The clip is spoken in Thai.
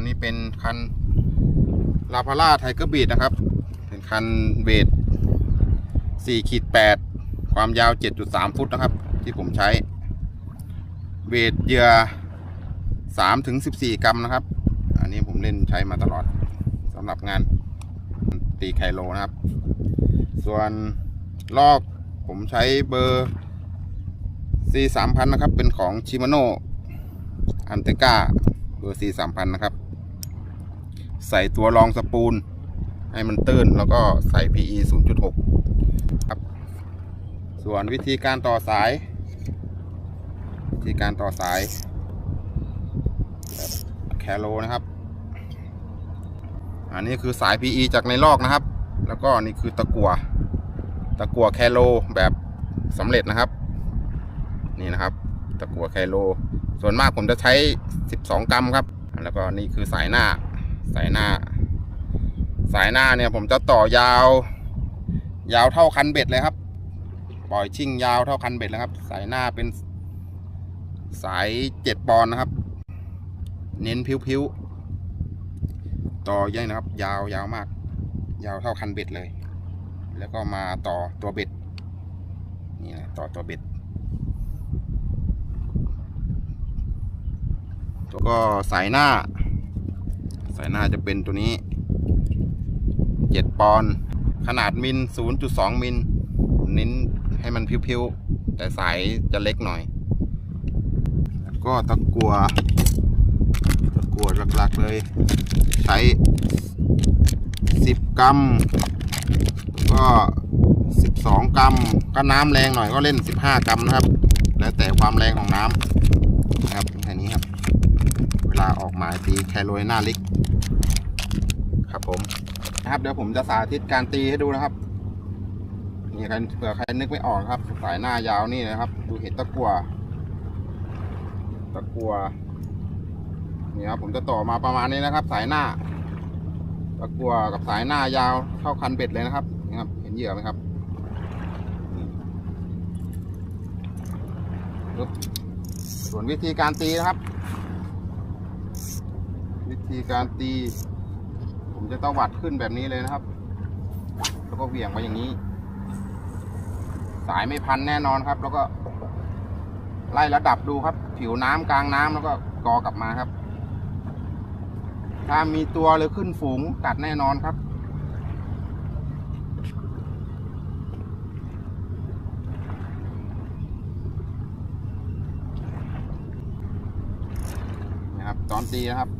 นนี้เป็นคันลาพาร่าไทเกอร์บีดนะครับ เป็นคันเวท4ขีด8ความยาว 7.3 ฟุตนะครับ ที่ผมใช้ เวทเหยื่อ3ถึง14 กรัมนะครับ อันนี้ผมเล่นใช้มาตลอดสำหรับงานตีไคโลนะครับ ส่วนลอกผมใช้เบอร์ C 3 0 0 0นะครับ เป็นของชิมาโนอันเตกาเบอร์ C 3 0 0 0นะครับ ใส่ตัวรองสปูล ให้มันตื้นแล้วก็ใส่ PE 0.6 ครับ ส่วนวิธีการต่อสาย วิธีการต่อสายแบบแคโลนะครับ อันนี้คือสาย PE จากในลอกนะครับ แล้วก็นี่คือตะกัวตะกัวแคโลแบบสำเร็จนะครับ นี่นะครับ ตะกัวแคโล ส่วนมากผมจะใช้ 12 กรัมครับ แล้วก็นี่คือสายหน้า สายหน้า สายหน้าเนี่ยผมจะต่อยาว ยาวเท่าคันเบ็ดเลยครับ ปล่อยชิ่งยาวเท่าคันเบ็ดเลยครับ สายหน้าเป็นสายเจ็ดปอนด์นะครับ เน้นพิ้วๆต่อใหญ่นะครับ ยาวยาวมาก ยาวเท่าคันเบ็ดเลย แล้วก็มาต่อตัวเบ็ดนี่นะต่อตัวเบ็ดแล้วก็สายหน้า สายหน้าจะเป็นตัวนี้ 7 ปอนด์ขนาดมิล 0.2 มิลเน้นให้มันพิ้วๆ แต่สายจะเล็กหน่อย ก็ตะกัวตะกัวหลักๆเลย ใช้ 10 กรัมก็ 12 กรัม ก็น้ำแรงหน่อยก็เล่น 15 กรัมนะครับ แล้วแต่ความแรงของน้ำนะครับแค่นี้ครับ เวลาออกหมายตีแคโรไลนาลิก ครับผมนะครับ เดี๋ยวผมจะสาธิตการตีให้ดูนะครับนี่ใครเผื่อใครนึกไม่ออกครับ สายหน้ายาวนี่นะครับ ดูเห็นตะกัวตะกัวนี่ครับผมจะต่อมาประมาณนี้นะครับ สายหน้า ตะกัวกับสายหน้ายาวเท่าคันเบ็ดเลยนะครับนี่ครับ เห็นเหยื่อไหมครับส่วนวิธีการตีนะครับ วิธีการตี ผมจะต้องวัดขึ้นแบบนี้เลยนะครับ แล้วก็เหวี่ยงไปอย่างนี้ สายไม่พันแน่นอนครับ แล้วก็ ไล่ระดับดูครับ ผิวน้ำกลางน้ำแล้วก็กอกลับมาครับ ถ้ามีตัวหรือขึ้นฝูงกัดแน่นอนครับนะครับตอนตีนะครับ